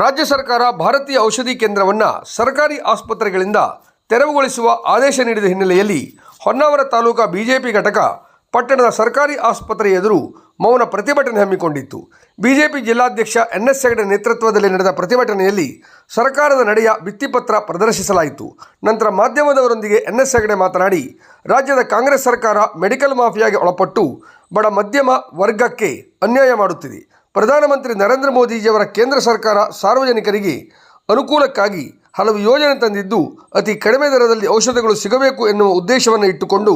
ರಾಜ್ಯ ಸರ್ಕಾರ ಭಾರತೀಯ ಔಷಧಿ ಕೇಂದ್ರವನ್ನು ಸರ್ಕಾರಿ ಆಸ್ಪತ್ರೆಗಳಿಂದ ತೆರವುಗೊಳಿಸುವ ಆದೇಶ ನೀಡಿದ ಹಿನ್ನೆಲೆಯಲ್ಲಿ ಹೊನ್ನಾವರ ತಾಲೂಕಾ ಬಿಜೆಪಿ ಘಟಕ ಪಟ್ಟಣದ ಸರ್ಕಾರಿ ಆಸ್ಪತ್ರೆ ಎದುರು ಮೌನ ಪ್ರತಿಭಟನೆ ಹಮ್ಮಿಕೊಂಡಿತ್ತು. ಬಿಜೆಪಿ ಜಿಲ್ಲಾಧ್ಯಕ್ಷ ಎನ್ ಎಸ್ ಹೆಗಡೆ ನೇತೃತ್ವದಲ್ಲಿ ನಡೆದ ಪ್ರತಿಭಟನೆಯಲ್ಲಿ ಸರ್ಕಾರದ ನಡೆಯ ಭಿತ್ತಿಪತ್ರ ಪ್ರದರ್ಶಿಸಲಾಯಿತು. ನಂತರ ಮಾಧ್ಯಮದವರೊಂದಿಗೆ ಎನ್ ಎಸ್ ಹೆಗಡೆ ಮಾತನಾಡಿ, ರಾಜ್ಯದ ಕಾಂಗ್ರೆಸ್ ಸರ್ಕಾರ ಮೆಡಿಕಲ್ ಮಾಫಿಯಾಗೆ ಒಳಪಟ್ಟು ಬಡ ಮಧ್ಯಮ ವರ್ಗಕ್ಕೆ ಅನ್ಯಾಯ ಮಾಡುತ್ತಿದೆ. ಪ್ರಧಾನಮಂತ್ರಿ ನರೇಂದ್ರ ಮೋದಿಜಿಯವರ ಕೇಂದ್ರ ಸರ್ಕಾರ ಸಾರ್ವಜನಿಕರಿಗೆ ಅನುಕೂಲಕ್ಕಾಗಿ ಹಲವು ಯೋಜನೆ ತಂದಿದ್ದು, ಅತಿ ಕಡಿಮೆ ದರದಲ್ಲಿ ಔಷಧಗಳು ಸಿಗಬೇಕು ಎನ್ನುವ ಉದ್ದೇಶವನ್ನು ಇಟ್ಟುಕೊಂಡು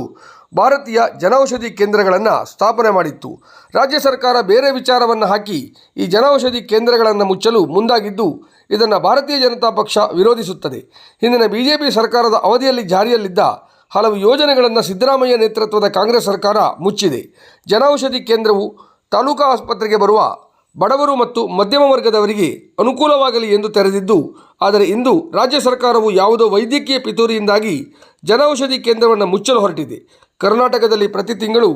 ಭಾರತೀಯ ಜನೌಷಧಿ ಕೇಂದ್ರಗಳನ್ನು ಸ್ಥಾಪನೆ ಮಾಡಿತ್ತು. ರಾಜ್ಯ ಸರ್ಕಾರ ಬೇರೆ ವಿಚಾರವನ್ನು ಹಾಕಿ ಈ ಜನೌಷಧಿ ಕೇಂದ್ರಗಳನ್ನು ಮುಚ್ಚಲು ಮುಂದಾಗಿದ್ದು, ಇದನ್ನು ಭಾರತೀಯ ಜನತಾ ಪಕ್ಷ ವಿರೋಧಿಸುತ್ತದೆ. ಹಿಂದಿನ ಬಿಜೆಪಿ ಸರ್ಕಾರದ ಅವಧಿಯಲ್ಲಿ ಜಾರಿಯಲ್ಲಿದ್ದ ಹಲವು ಯೋಜನೆಗಳನ್ನು ಸಿದ್ದರಾಮಯ್ಯ ನೇತೃತ್ವದ ಕಾಂಗ್ರೆಸ್ ಸರ್ಕಾರ ಮುಚ್ಚಿದೆ. ಜನೌಷಧಿ ಕೇಂದ್ರವು ತಾಲೂಕಾ ಆಸ್ಪತ್ರೆಗೆ ಬರುವ ಬಡವರು ಮತ್ತು ಮಧ್ಯಮ ವರ್ಗದವರಿಗೆ ಅನುಕೂಲವಾಗಲಿ ಎಂದು ತೆರೆದಿದ್ದು, ಆದರೆ ಇಂದು ರಾಜ್ಯ ಸರ್ಕಾರವು ಯಾವುದೋ ವೈದ್ಯಕೀಯ ಪಿತೂರಿಯಿಂದಾಗಿ ಜನೌಷಧಿ ಕೇಂದ್ರವನ್ನು ಮುಚ್ಚಲು ಹೊರಟಿದೆ. ಕರ್ನಾಟಕದಲ್ಲಿ ಪ್ರತಿ ತಿಂಗಳು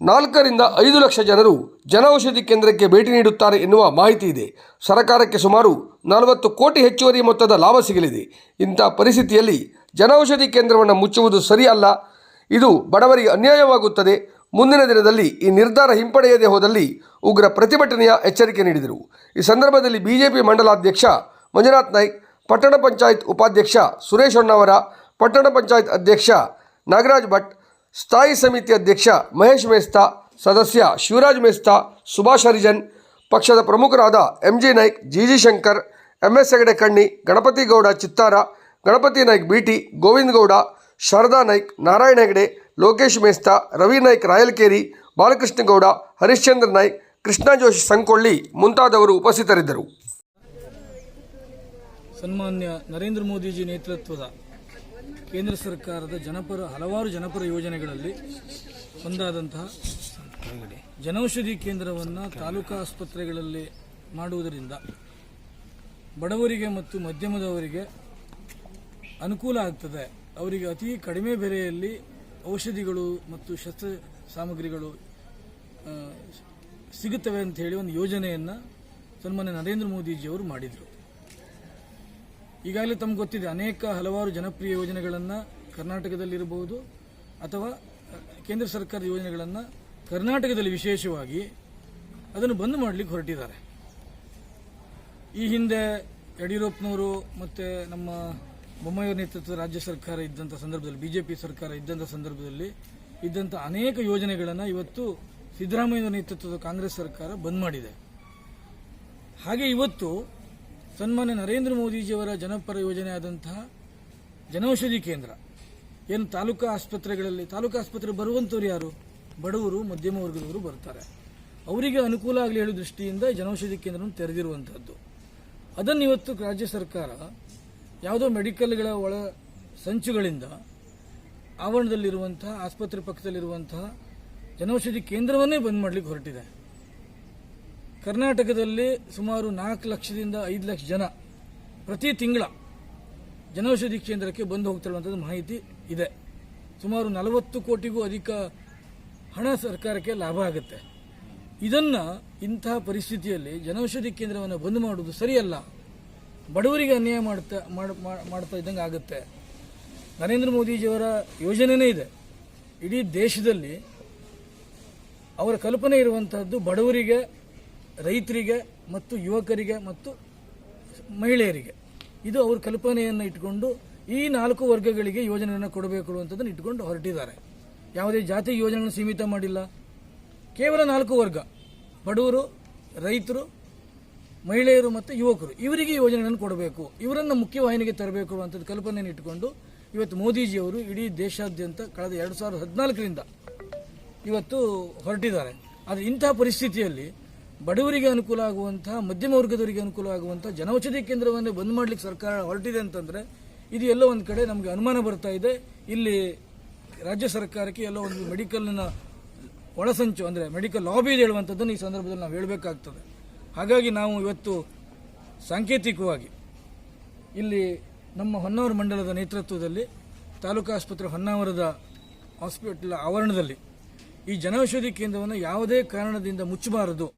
ನಾಲ್ಕರಿಂದ ಐದು ಲಕ್ಷ ಜನರು ಜನೌಷಧಿ ಕೇಂದ್ರಕ್ಕೆ ಭೇಟಿ ನೀಡುತ್ತಾರೆ ಎನ್ನುವ ಮಾಹಿತಿ ಇದೆ. ಸರ್ಕಾರಕ್ಕೆ ಸುಮಾರು ನಲವತ್ತು ಕೋಟಿ ಹೆಚ್ಚುವರಿ ಮೊತ್ತದ ಲಾಭ ಸಿಗಲಿದೆ. ಇಂಥ ಪರಿಸ್ಥಿತಿಯಲ್ಲಿ ಜನೌಷಧಿ ಕೇಂದ್ರವನ್ನು ಮುಚ್ಚುವುದು ಸರಿಯಲ್ಲ. ಇದು ಬಡವರಿಗೆ ಅನ್ಯಾಯವಾಗುತ್ತದೆ. ಮುಂದಿನ ದಿನದಲ್ಲಿ ಈ ನಿರ್ಧಾರ ಹಿಂಪಡೆಯದೆ ಹೋದಲ್ಲಿ ಉಗ್ರ ಪ್ರತಿಭಟನೆಯ ಎಚ್ಚರಿಕೆ ನೀಡಿದರು. ಈ ಸಂದರ್ಭದಲ್ಲಿ ಬಿಜೆಪಿ ಮಂಡಲಾಧ್ಯಕ್ಷ ಮಂಜುನಾಥ್ ನಾಯ್ಕ್, ಪಟ್ಟಣ ಪಂಚಾಯತ್ ಉಪಾಧ್ಯಕ್ಷ ಸುರೇಶ್ ಅಣ್ಣವರ, ಪಟ್ಟಣ ಪಂಚಾಯತ್ ಅಧ್ಯಕ್ಷ ನಾಗರಾಜ್ ಭಟ್, ಸ್ಥಾಯಿ ಸಮಿತಿ ಅಧ್ಯಕ್ಷ ಮಹೇಶ್ ಮೇಸ್ತಾ, ಸದಸ್ಯ ಶಿವರಾಜ್ ಮೇಸ್ತಾ, ಸುಭಾಷ್ ಹರಿಜನ್, ಪಕ್ಷದ ಪ್ರಮುಖರಾದ M G Naik, G G Shankar M S Hegde Kanni Ganapati Gowda Chittara, Ganapati Naik BT, Govinda Gowda, Sharada Naik, Narayana Hegde Lokesh Mesta, Ravi Naik, Royalkeri, Balakrishnagowda, Harishchandra Naik, Krishna Joshi Sankolli ಮುಂತಾದವರು ಉಪಸ್ಥಿತರಿದ್ದರು. ಸನ್ಮಾನ್ಯ ನರೇಂದ್ರ ಮೋದಿಜಿ ನೇತೃತ್ವದ ಕೇಂದ್ರ ಸರ್ಕಾರದ ಜನಪರ, ಹಲವಾರು ಜನಪರ ಯೋಜನೆಗಳಲ್ಲಿ ಒಂದಾದಂತಹ ಜನೌಷಧಿ ಕೇಂದ್ರವನ್ನು ತಾಲೂಕಾ ಆಸ್ಪತ್ರೆಗಳಲ್ಲಿ ಮಾಡುವುದರಿಂದ ಬಡವರಿಗೆ ಮತ್ತು ಮಧ್ಯಮದವರಿಗೆ ಅನುಕೂಲ ಆಗ್ತದೆ. ಅವರಿಗೆ ಅತಿ ಕಡಿಮೆ ಬೆಲೆಯಲ್ಲಿ ಔಷಧಿಗಳು ಮತ್ತು ಶಸ್ತ್ರ ಸಾಮಗ್ರಿಗಳು ಸಿಗುತ್ತವೆ ಅಂತ ಹೇಳಿ ಒಂದು ಯೋಜನೆಯನ್ನು ಸನ್ಮಾನ್ಯ ನರೇಂದ್ರ ಮೋದಿಜಿಯವರು ಮಾಡಿದರು. ಈಗಾಗಲೇ ತಮ್ಗೆ ಗೊತ್ತಿದೆ, ಅನೇಕ ಹಲವಾರು ಜನಪ್ರಿಯ ಯೋಜನೆಗಳನ್ನು ಕರ್ನಾಟಕದಲ್ಲಿರಬಹುದು ಅಥವಾ ಕೇಂದ್ರ ಸರ್ಕಾರದ ಯೋಜನೆಗಳನ್ನು ಕರ್ನಾಟಕದಲ್ಲಿ ವಿಶೇಷವಾಗಿ ಅದನ್ನು ಬಂದ್ ಮಾಡಲಿಕ್ಕೆ ಹೊರಟಿದ್ದಾರೆ. ಈ ಹಿಂದೆ ಯಡಿಯೂರಪ್ಪನವರು ಮತ್ತು ನಮ್ಮ ಬೊಮ್ಮಾಯಿಯವರ ನೇತೃತ್ವದ ರಾಜ್ಯ ಸರ್ಕಾರ ಇದ್ದಂಥ ಸಂದರ್ಭದಲ್ಲಿ, ಬಿಜೆಪಿ ಸರ್ಕಾರ ಇದ್ದಂಥ ಸಂದರ್ಭದಲ್ಲಿ ಇದ್ದಂಥ ಅನೇಕ ಯೋಜನೆಗಳನ್ನು ಇವತ್ತು ಸಿದ್ದರಾಮಯ್ಯ ನೇತೃತ್ವದ ಕಾಂಗ್ರೆಸ್ ಸರ್ಕಾರ ಬಂದ್ ಮಾಡಿದೆ. ಹಾಗೆ ಇವತ್ತು ಸನ್ಮಾನ್ಯ ನರೇಂದ್ರ ಮೋದಿಜಿಯವರ ಜನಪರ ಯೋಜನೆ ಆದಂತಹ ಜನೌಷಧಿ ಕೇಂದ್ರ, ಏನು ತಾಲೂಕಾ ಆಸ್ಪತ್ರೆಗಳಲ್ಲಿ, ತಾಲೂಕಾ ಆಸ್ಪತ್ರೆ ಬರುವಂಥವ್ರು ಯಾರು? ಬಡವರು, ಮಧ್ಯಮ ವರ್ಗದವರು ಬರ್ತಾರೆ. ಅವರಿಗೆ ಅನುಕೂಲ ಆಗಲಿ ಹೇಳೋ ದೃಷ್ಟಿಯಿಂದ ಜನೌಷಧಿ ಕೇಂದ್ರವನ್ನು ತೆರೆದಿರುವಂಥದ್ದು ಅದನ್ನು ಇವತ್ತು ರಾಜ್ಯ ಸರ್ಕಾರ ಯಾವುದೋ ಮೆಡಿಕಲ್ಗಳ ಒಳ ಸಂಚುಗಳಿಂದ ಆವರಣದಲ್ಲಿರುವಂತಹ, ಆಸ್ಪತ್ರೆ ಪಕ್ಕದಲ್ಲಿರುವಂತಹ ಜನೌಷಧಿ ಕೇಂದ್ರವನ್ನೇ ಬಂದ್ ಮಾಡಲಿಕ್ಕೆ ಹೊರಟಿದೆ. ಕರ್ನಾಟಕದಲ್ಲಿ ಸುಮಾರು ನಾಲ್ಕು ಲಕ್ಷದಿಂದ ಐದು ಲಕ್ಷ ಜನ ಪ್ರತಿ ತಿಂಗಳ ಜನೌಷಧಿ ಕೇಂದ್ರಕ್ಕೆ ಬಂದು ಹೋಗ್ತಿರುವಂಥದ್ದು ಮಾಹಿತಿ ಇದೆ. ಸುಮಾರು ನಲವತ್ತು ಕೋಟಿಗೂ ಅಧಿಕ ಹಣ ಸರ್ಕಾರಕ್ಕೆ ಲಾಭ ಆಗುತ್ತೆ. ಇದನ್ನು ಇಂತಹ ಪರಿಸ್ಥಿತಿಯಲ್ಲಿ ಜನೌಷಧಿ ಕೇಂದ್ರವನ್ನು ಬಂದ್ ಮಾಡುವುದು ಸರಿಯಲ್ಲ. ಬಡವರಿಗೆ ಅನ್ಯಾಯ ಮಾಡ್ತಾ ಮಾಡ್- ಮಾಡ್ತಾ ಇದ್ದಂಗೆ ಆಗುತ್ತೆ. ನರೇಂದ್ರ ಮೋದಿಜಿಯವರ ಯೋಜನೆನೇ ಇದೆ. ಇಡೀ ದೇಶದಲ್ಲಿ ಅವರ ಕಲ್ಪನೆ ಇರುವಂತಹದ್ದು ಬಡವರಿಗೆ, ರೈತರಿಗೆ ಮತ್ತು ಯುವಕರಿಗೆ ಮತ್ತು ಮಹಿಳೆಯರಿಗೆ. ಇದು ಅವ್ರ ಕಲ್ಪನೆಯನ್ನು ಇಟ್ಕೊಂಡು ಈ ನಾಲ್ಕು ವರ್ಗಗಳಿಗೆ ಯೋಜನೆಯನ್ನು ಕೊಡಬೇಕು ಅಂತದನ್ನು ಇಟ್ಕೊಂಡು ಹೊರಟಿದ್ದಾರೆ. ಯಾವುದೇ ಜಾತಿ ಯೋಜನೆಯನ್ನು ಸೀಮಿತ ಮಾಡಿಲ್ಲ. ಕೇವಲ ನಾಲ್ಕು ವರ್ಗ. ಬಡವರು, ರೈತರು ಮಹಿಳೆಯರು ಮತ್ತು ಯುವಕರು, ಇವರಿಗೆ ಯೋಜನೆಗಳನ್ನು ಕೊಡಬೇಕು. ಇವರನ್ನು ಮುಖ್ಯವಾಹಿನಿಗೆ ತರಬೇಕು ಅನ್ನುವಂಥದ್ದು ಕಲ್ಪನೆಯನ್ನು ಇಟ್ಟುಕೊಂಡು ಇವತ್ತು ಮೋದಿಜಿಯವರು ಇಡೀ ದೇಶಾದ್ಯಂತ ಕಳೆದ ಎರಡು ಸಾವಿರದ ಹದಿನಾಲ್ಕರಿಂದ ಇವತ್ತು ಹೊರಟಿದ್ದಾರೆ. ಆದರೆ ಇಂತಹ ಪರಿಸ್ಥಿತಿಯಲ್ಲಿ ಬಡವರಿಗೆ ಅನುಕೂಲ ಆಗುವಂತಹ, ಮಧ್ಯಮ ವರ್ಗದವರಿಗೆ ಅನುಕೂಲ ಆಗುವಂತಹ ಜನೌಷಧಿ ಕೇಂದ್ರವನ್ನೇ ಬಂದ್ ಮಾಡ್ಲಿಕ್ಕೆ ಸರ್ಕಾರ ಹೊರಟಿದೆ ಅಂತಂದ್ರೆ ಇದು ಎಲ್ಲೋ ಒಂದು ಕಡೆ ನಮಗೆ ಅನುಮಾನ ಬರ್ತಾ ಇದೆ. ಇಲ್ಲಿ ರಾಜ್ಯ ಸರ್ಕಾರಕ್ಕೆ ಎಲ್ಲೋ ಒಂದು ಮೆಡಿಕಲ್ನ ಒಳಸಂಚು, ಅಂದರೆ ಮೆಡಿಕಲ್ ಲಾಬಿ ಹೇಳುವಂಥದ್ದನ್ನು ಈ ಸಂದರ್ಭದಲ್ಲಿ ನಾವು ಹೇಳಬೇಕಾಗ್ತದೆ. ಹಾಗಾಗಿ ನಾವು ಇವತ್ತು ಸಾಂಕೇತಿಕವಾಗಿ ಇಲ್ಲಿ ನಮ್ಮ ಹೊನ್ನಾವರ ಮಂಡಲದ ನೇತೃತ್ವದಲ್ಲಿ ತಾಲೂಕು ಆಸ್ಪತ್ರೆ ಹೊನ್ನಾವರದ ಹಾಸ್ಪಿಟಲ್ ಆವರಣದಲ್ಲಿ ಈ ಜನೌಷಧಿ ಕೇಂದ್ರವನ್ನು ಯಾವುದೇ ಕಾರಣದಿಂದ ಮುಚ್ಚಬಾರದು.